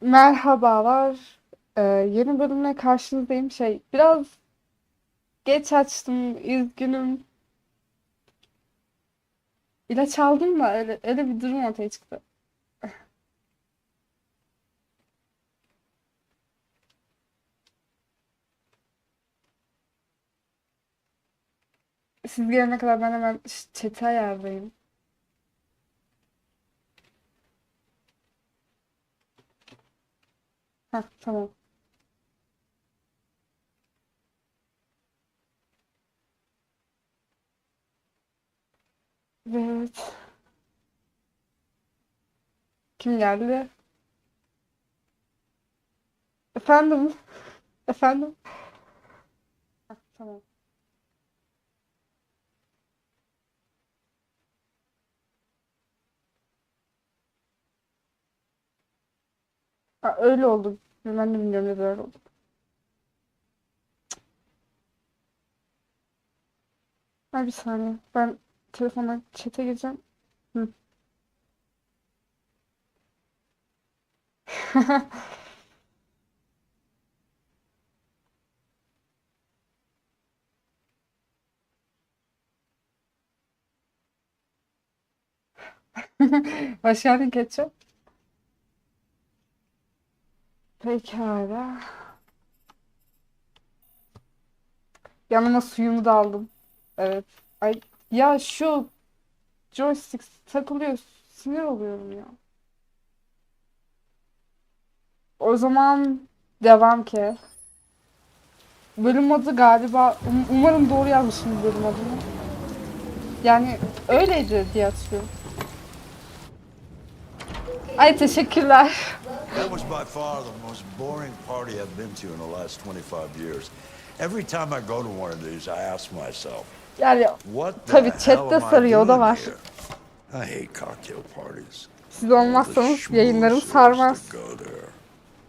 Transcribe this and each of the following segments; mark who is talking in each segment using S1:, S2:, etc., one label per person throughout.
S1: Merhabalar. Ee, yeni bölümle karşınızdayım. Şey, biraz geç açtım. Üzgünüm. İlaç aldım da öyle, öyle bir durum ortaya çıktı. Siz gelene kadar ben hemen chat'i ayarlayayım. Heh, tamam. Evet. Kim geldi? Efendim? Efendim? Heh, tamam. Ha, öyle oldu. Ben de bilmiyorum neden öyle oldu. Ha, bir saniye. Ben telefonla chat'e gireceğim. Hı. Hoş geldin Ketçap. Pekala. Yanıma suyumu da aldım. Evet. Ay ya şu joystick takılıyor. Sinir oluyorum ya. O zaman devam ki. Bölüm adı galiba um- umarım doğru yazmışım bölüm adını. Yani öyleydi diye hatırlıyorum. Ay teşekkürler.
S2: That was by far the most boring party I've been to in the last 25 years. Every time I go to one of these, I ask myself,
S1: Yani
S2: what the
S1: Tabii
S2: hell
S1: chatte
S2: am I
S1: sarıyor, o da
S2: doing
S1: var.
S2: here? I hate cocktail parties.
S1: siz olmazsanız yayınlarım sarmaz.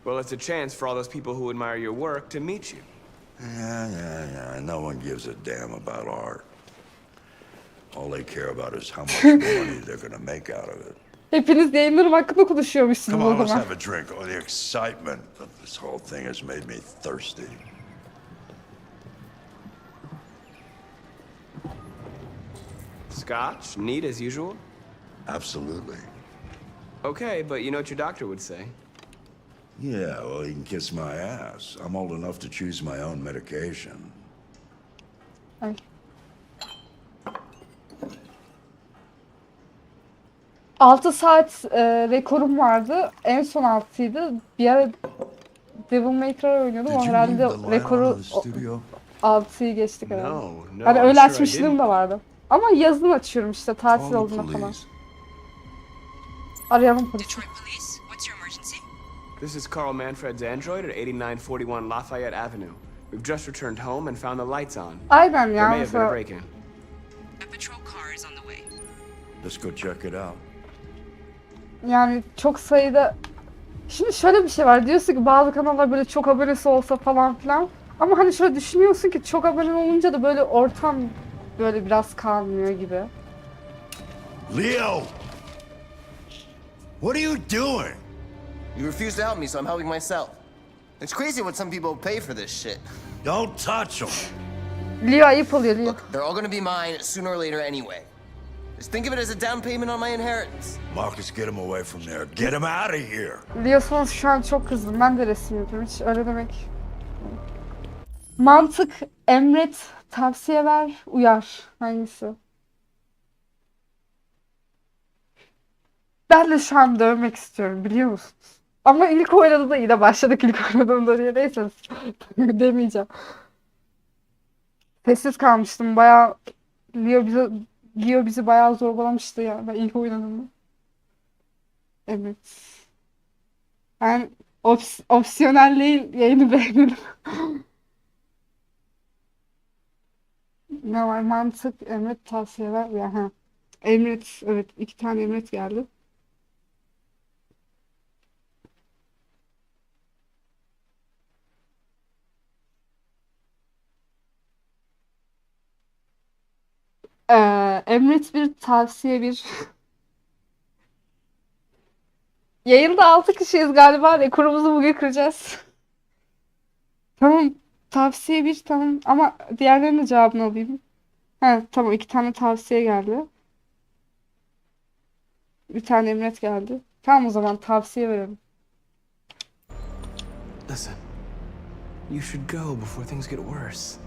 S3: Well, it's a chance for all those people who admire your work to meet you.
S2: Yeah, yeah, yeah. No one gives a damn about art. All they care about is how much money they're gonna make out of it.
S1: Hepiniz yayınlarım hakkında konuşuyormuşsunuz
S2: Come
S1: o
S2: on, let's
S1: zaman.
S2: have a drink. Oh, the excitement of this whole thing has made me thirsty.
S3: Scotch, neat as usual.
S2: Absolutely.
S3: Okay, but you know what your doctor would say.
S2: Yeah, well, he can kiss my ass. I'm old enough to choose my own medication.
S1: Ay. Altı saat e, rekorum vardı. En son 6'ydı. Bir ara Devil May Cry oynuyordum. O herhalde rekoru 6'yı geçtik herhalde.
S3: No, no.
S1: Hani öyle
S3: sure
S1: açmışlığım da vardı. Ama yazın açıyorum işte tatil olduğunda falan. Arayalım polisi.
S3: This is Carl Manfred's android at 8941 Lafayette Avenue. We've just returned home and found the lights on.
S1: Aynen
S3: There
S1: ya
S3: may have been a break-in.
S4: A patrol car is on the way.
S2: Let's go check it out.
S1: Yani çok sayıda Şimdi şöyle bir şey var. Diyorsun ki bazı kanallar böyle çok abonesi olsa falan filan. Ama hani şöyle düşünüyorsun ki çok abone olunca da böyle ortam böyle biraz kalmıyor gibi.
S2: Leo! What are you doing?
S5: You refuse to help me, so I'm helping myself. It's crazy what some people pay for this shit.
S2: Don't touch him.
S1: Leo ayıp oluyor Leo.
S5: Look, they're all gonna be mine sooner or later anyway. Just think of it as a down payment on my inheritance.
S2: Marcus, get him away from there. Get him out of here.
S1: Leo sana şu an çok kızdım. Ben de resim yapıyorum. Hiç öyle demek. Mantık, emret, tavsiye ver, uyar. Hangisi? Ben de şu an dövmek istiyorum biliyor musunuz? Ama ilk oynadığında yine başladık ilk oynadığımda diye. Neyse demeyeceğim. Sessiz kalmıştım. Bayağı Leo bizi Leo bizi bayağı zorbalamıştı ya ben ilk oynadığımda. Evet. Ben ops opsiyonel değil yayını beğenirim. Ne var? Mantık, emret, tavsiyeler. Ya, ha. Emret, evet. iki tane emret geldi. Ee, emret bir, tavsiye bir. Yayında 6 kişiyiz galiba. Rekorumuzu bugün kıracağız. Tamam. Tavsiye bir tamam. Ama diğerlerinin de cevabını alayım. Ha tamam iki tane tavsiye geldi. Bir tane emret geldi. Tamam o zaman tavsiye verelim.
S3: Listen, you should go before things get worse.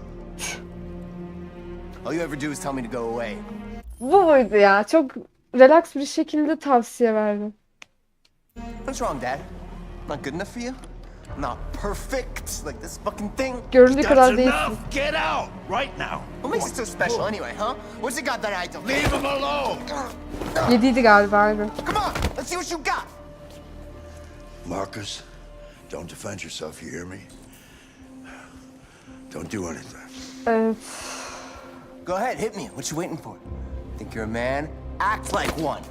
S5: All you ever do is tell me to go away.
S1: Bu buydu ya. Çok relax bir şekilde tavsiye verdi.
S5: What's wrong, Dad? Not good enough for you? Not perfect like this fucking thing?
S1: Göründüğü kadar değilsin.
S2: enough! Get out! Right now!
S5: What makes it so special oh. anyway, huh? What's it got that I don't?
S2: Leave him alone!
S1: Yediydi galiba aynen.
S5: Come on, let's see what you got.
S2: Marcus, don't defend yourself, you hear me? Don't do anything.
S1: Evet.
S5: Go ahead, hit me. What you waiting for? Think you're a man? Act like one.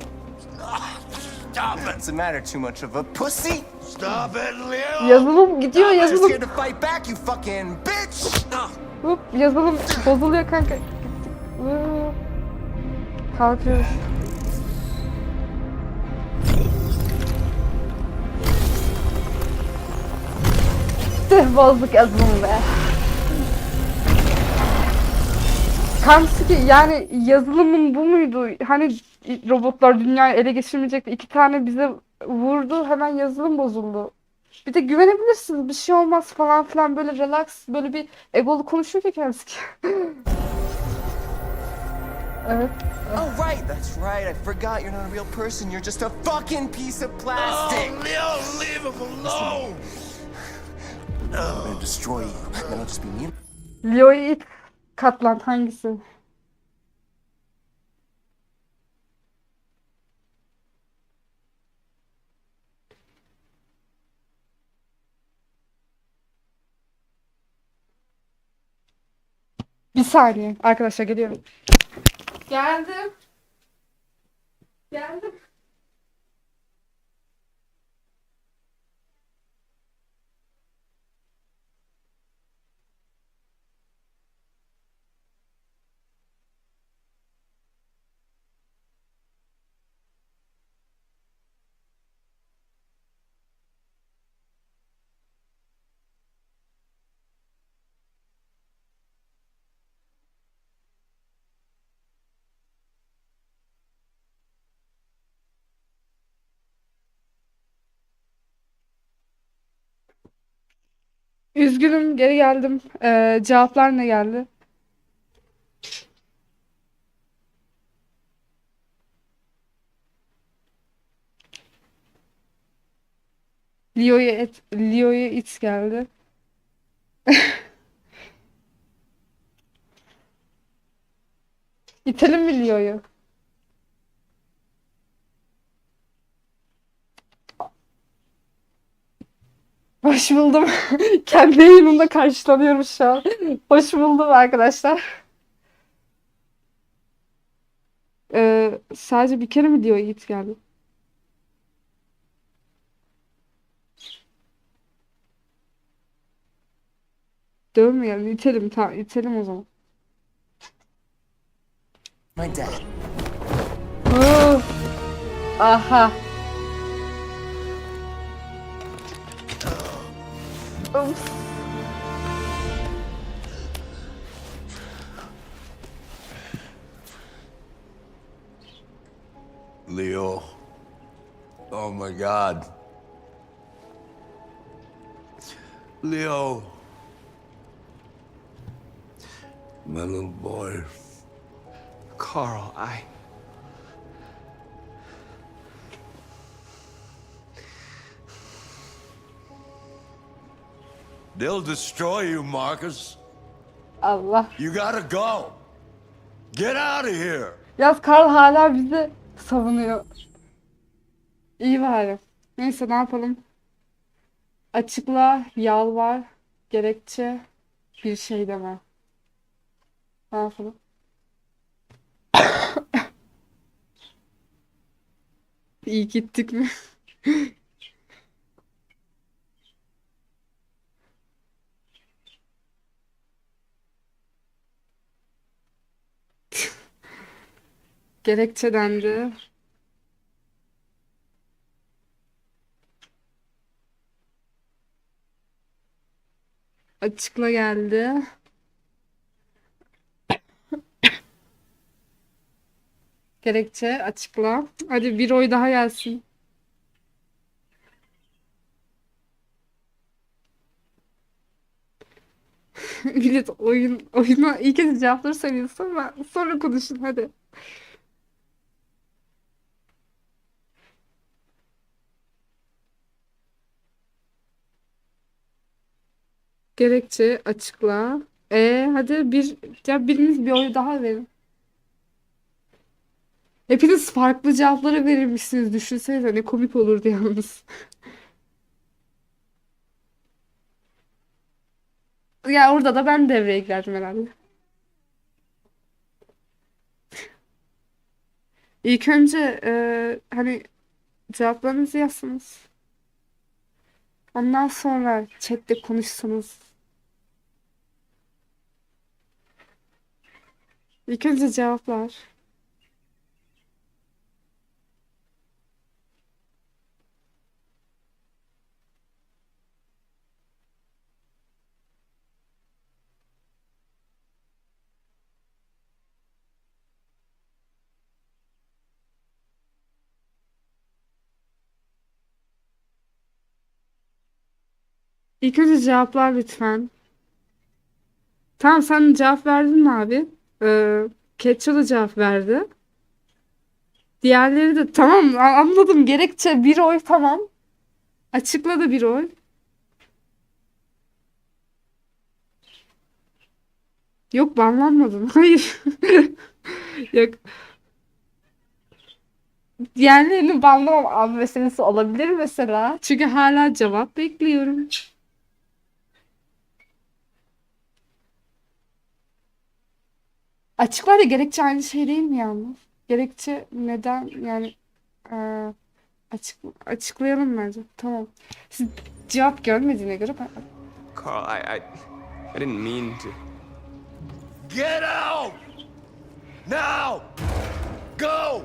S2: Stop it!
S5: What's the matter? Too much of a pussy?
S2: Stop it, Leo!
S1: Yazılım gidiyor
S5: You're
S1: yazılım.
S5: scared to fight back, you fucking bitch!
S1: Hop yazılım bozuluyor kanka. Hop. Kalkıyoruz. Tüh bozduk yazılımı be. Kamski yani yazılımın bu muydu? Hani robotlar dünyayı ele geçirmeyecekti. İki tane bize vurdu hemen yazılım bozuldu. Bir de güvenebilirsiniz bir şey olmaz falan filan böyle relax böyle bir egolu konuşuyor ki Kamski. evet.
S5: Oh, right, that's right. I forgot you're not a real person. You're just a fucking piece of plastic.
S2: Oh, Leo, leave him alone!
S5: I'm gonna destroy you. Then I'll just be me.
S1: Leo'yu ilk katlan hangisi? Bir saniye arkadaşlar geliyorum. Geldim. Geldim. Üzgünüm geri geldim. Ee, cevaplar ne geldi? Leo'ya et, Leo'ya it geldi. İtelim mi Leo'yu? Hoş buldum. Kendi yayınımda karşılanıyorum şu an. Hoş buldum arkadaşlar. Ee, sadece bir kere mi diyor Yiğit geldi? Dövmeyelim, itelim. Tamam, itelim o zaman.
S5: My dad.
S1: Aha. Uf.
S2: Leo. Oh my god. Leo. My little boy.
S3: Carl, I.
S2: They'll destroy you, Marcus.
S1: Allah.
S2: You gotta go. Get out of here.
S1: Yaz Karl hala bizi savunuyor. İyi bari. Neyse ne yapalım? Açıkla, yalvar, gerekçe, bir şey deme. Ne yapalım? İyi gittik mi? Gerekçelendi. Açıkla geldi. Gerekçe açıkla. Hadi bir oy daha gelsin. Millet oyun oyuna iyi ki cevapları söylüyorsun ama sonra konuşun hadi. Gerekçe açıkla. E hadi bir ya biriniz bir oy daha verin. Hepiniz farklı cevapları verirmişsiniz. Düşünsenize ne komik olurdu yalnız. Ya orada da ben devreye girerdim herhalde. İlk önce e, hani cevaplarınızı yazsınız. Ondan sonra chatte konuşsanız. İlk önce cevaplar. İlk önce cevaplar lütfen. Tamam sen cevap verdin mi abi? Ee, Ketço da cevap verdi. Diğerleri de tamam anladım. Gerekçe bir oy tamam. Açıkla da bir oy. Yok banlanmadın. Hayır. Yok. Diğerlerini banlamam meselesi olabilir mesela. Çünkü hala cevap bekliyorum. Açıkla da gerekçe aynı şey değil mi yalnız? Gerekçe neden yani eee, açık açıklayalım bence. Tamam. Siz cevap görmediğine göre ben
S3: Carl, I, I, I didn't mean to.
S2: Get out! Now! Go!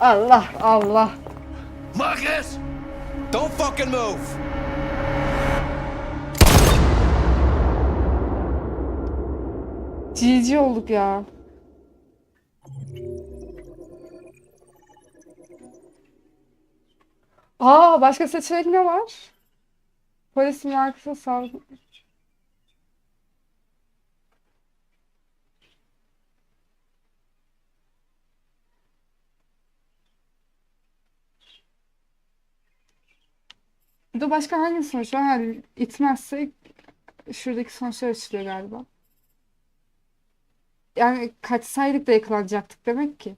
S1: Allah Allah.
S2: Marcus!
S5: Don't fucking move!
S1: GG olduk ya. Aa başka seçenek ne var? Polis markası savcı. Bir de başka hangi sonuç var? Yani itmezsek şuradaki sonuçlar açılıyor galiba. Yani kaçsaydık da yakalanacaktık demek ki.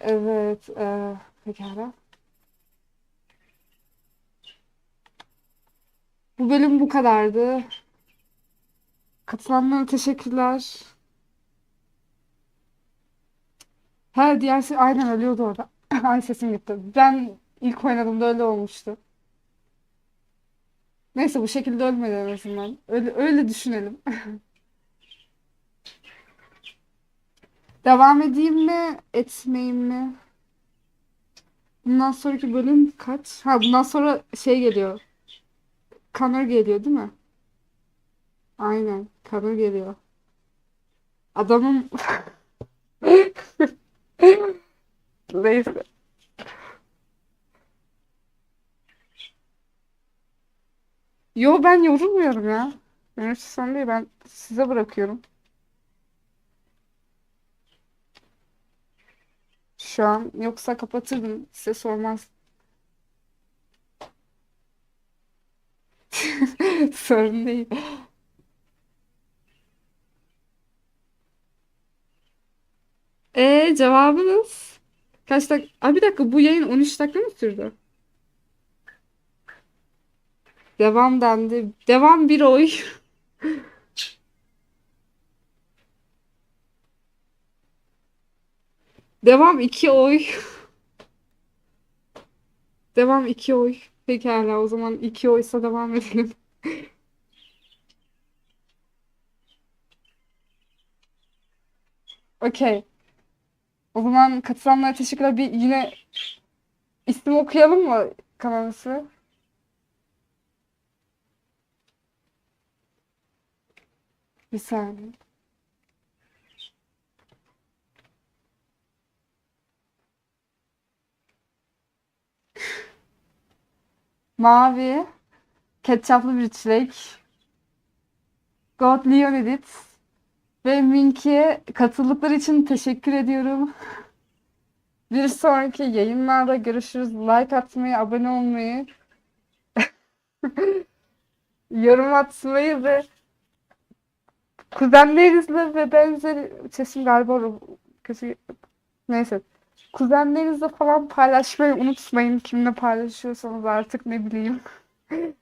S1: Evet, e, pekala. Bu bölüm bu kadardı. Katılanlara teşekkürler. Ha diğer şey aynen ölüyordu orada. Ay sesim gitti. Ben ilk oynadığımda öyle olmuştu. Neyse bu şekilde ölmedi en azından. Öyle, öyle düşünelim. Devam edeyim mi? Etmeyeyim mi? Bundan sonraki bölüm kaç? Ha bundan sonra şey geliyor. Connor geliyor değil mi? Aynen. Connor geliyor. Adamın... Neyse. Yo ben yorulmuyorum ya. Benim için sorun değil. Ben size bırakıyorum. Şu an yoksa kapatırdım. Size sormaz. Sorun değil. E cevabınız? Kaç dakika? Aa, bir dakika bu yayın 13 dakika mı sürdü? Devam dendi. Devam bir oy. Devam iki oy. Devam iki oy. Pekala o zaman iki oysa devam edelim. Okey. O zaman katılanlara teşekkürler. Bir yine isim okuyalım mı kanalısı? Bir saniye. Mavi. Ketçaplı bir çilek. God Leonidit. Ve Minky'e katıldıkları için teşekkür ediyorum. Bir sonraki yayınlarda görüşürüz. Like atmayı, abone olmayı, yorum atmayı ve kuzenlerinizle ve benzeri sesim galiba kötü neyse kuzenlerinizle falan paylaşmayı unutmayın kimle paylaşıyorsanız artık ne bileyim.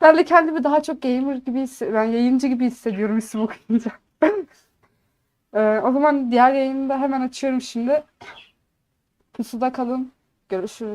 S1: Ben de kendimi daha çok gamer gibi hissediyorum. Ben yayıncı gibi hissediyorum isim okuyunca. Ee, o zaman diğer yayını da hemen açıyorum şimdi. Pusuda kalın. Görüşürüz.